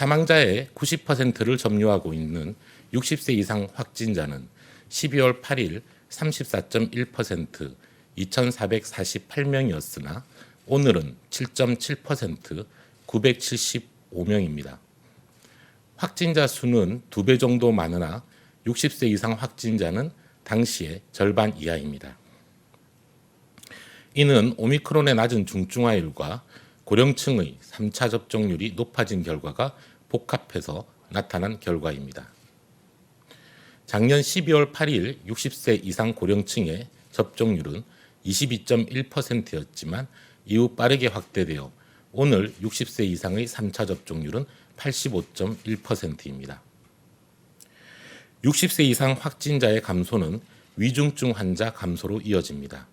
사망자의 90%를 점유하고 있는 60세 이상 확진자는 12월 8일 34.1% 2,448명이었으나 오늘은 7.7% 975명입니다. 확진자 수는 두 배 정도 많으나 60세 이상 확진자는 당시의 절반 이하입니다. 이는 오미크론의 낮은 중증화율과 고령층의 3차 접종률이 높아진 결과가 복합해서 나타난 결과입니다. 작년 12월 8일 60세 이상 고령층의 접종률은 22.1%였지만 이후 빠르게 확대되어 오늘 60세 이상의 3차 접종률은 85.1%입니다. 60세 이상 확진자의 감소는 위중증 환자 감소로 이어집니다.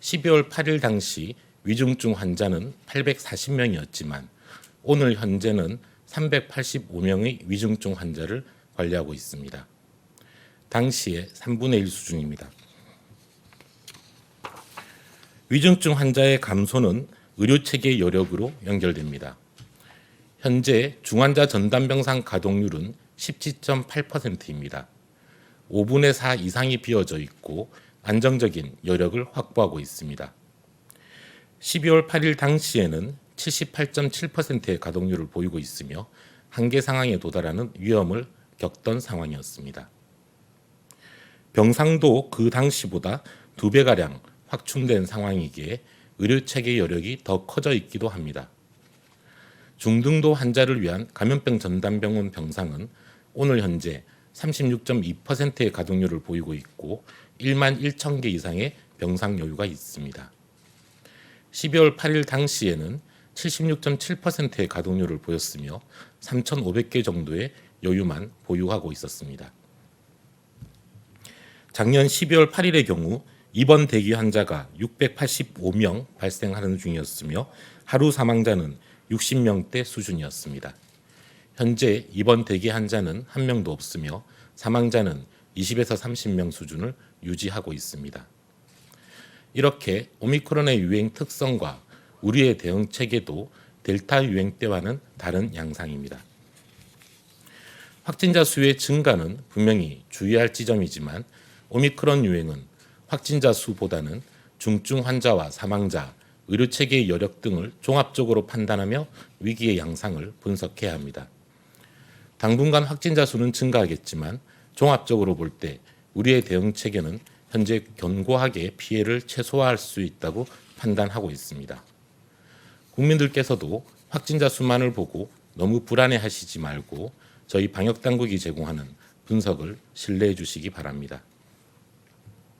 12월 8일 당시 위중증 환자는 840명이었지만 오늘 현재는 385명의 위중증 환자를 관리하고 있습니다. 당시의 3분의 1 수준입니다. 위중증 환자의 감소는 의료 체계 여력으로 연결됩니다. 현재 중환자 전담 병상 가동률은 17.8%입니다. 5분의 4 이상이 비어져 있고 안정적인 여력을 확보하고 있습니다. 12월 8일 당시에는 78.7%의 가동률을 보이고 있으며 한계 상황에 도달하는 위험을 겪던 상황이었습니다. 병상도 그 당시보다 두 배가량 확충된 상황이기에 의료 체계 여력이 더 커져 있기도 합니다. 중등도 환자를 위한 감염병 전담병원 병상은 오늘 현재 36.2%의 가동률을 보이고 있고 1만 1천 개 이상의 병상 여유가 있습니다. 12월 8일 당시에는 76.7%의 가동률을 보였으며 3,500개 정도의 여유만 보유하고 있었습니다. 작년 12월 8일의 경우 입원 대기 환자가 685명 발생하는 중이었으며 하루 사망자는 60명대 수준이었습니다. 현재 입원 대기 환자는 한 명도 없으며 사망자는 20에서 30명 수준을 유지하고 있습니다. 이렇게 오미크론의 유행 특성과 우리의 대응 체계도 델타 유행 때와는 다른 양상입니다. 확진자 수의 증가는 분명히 주의할 지점이지만 오미크론 유행은 확진자 수보다는 중증 환자와 사망자, 의료 체계의 여력 등을 종합적으로 판단하며 위기의 양상을 분석해야 합니다. 당분간 확진자 수는 증가하겠지만 종합적으로 볼 때 우리의 대응 체계는 현재 견고하게 피해를 최소화할 수 있다고 판단하고 있습니다. 국민들께서도 확진자 수만을 보고 너무 불안해 하시지 말고 저희 방역 당국이 제공하는 분석을 신뢰해 주시기 바랍니다.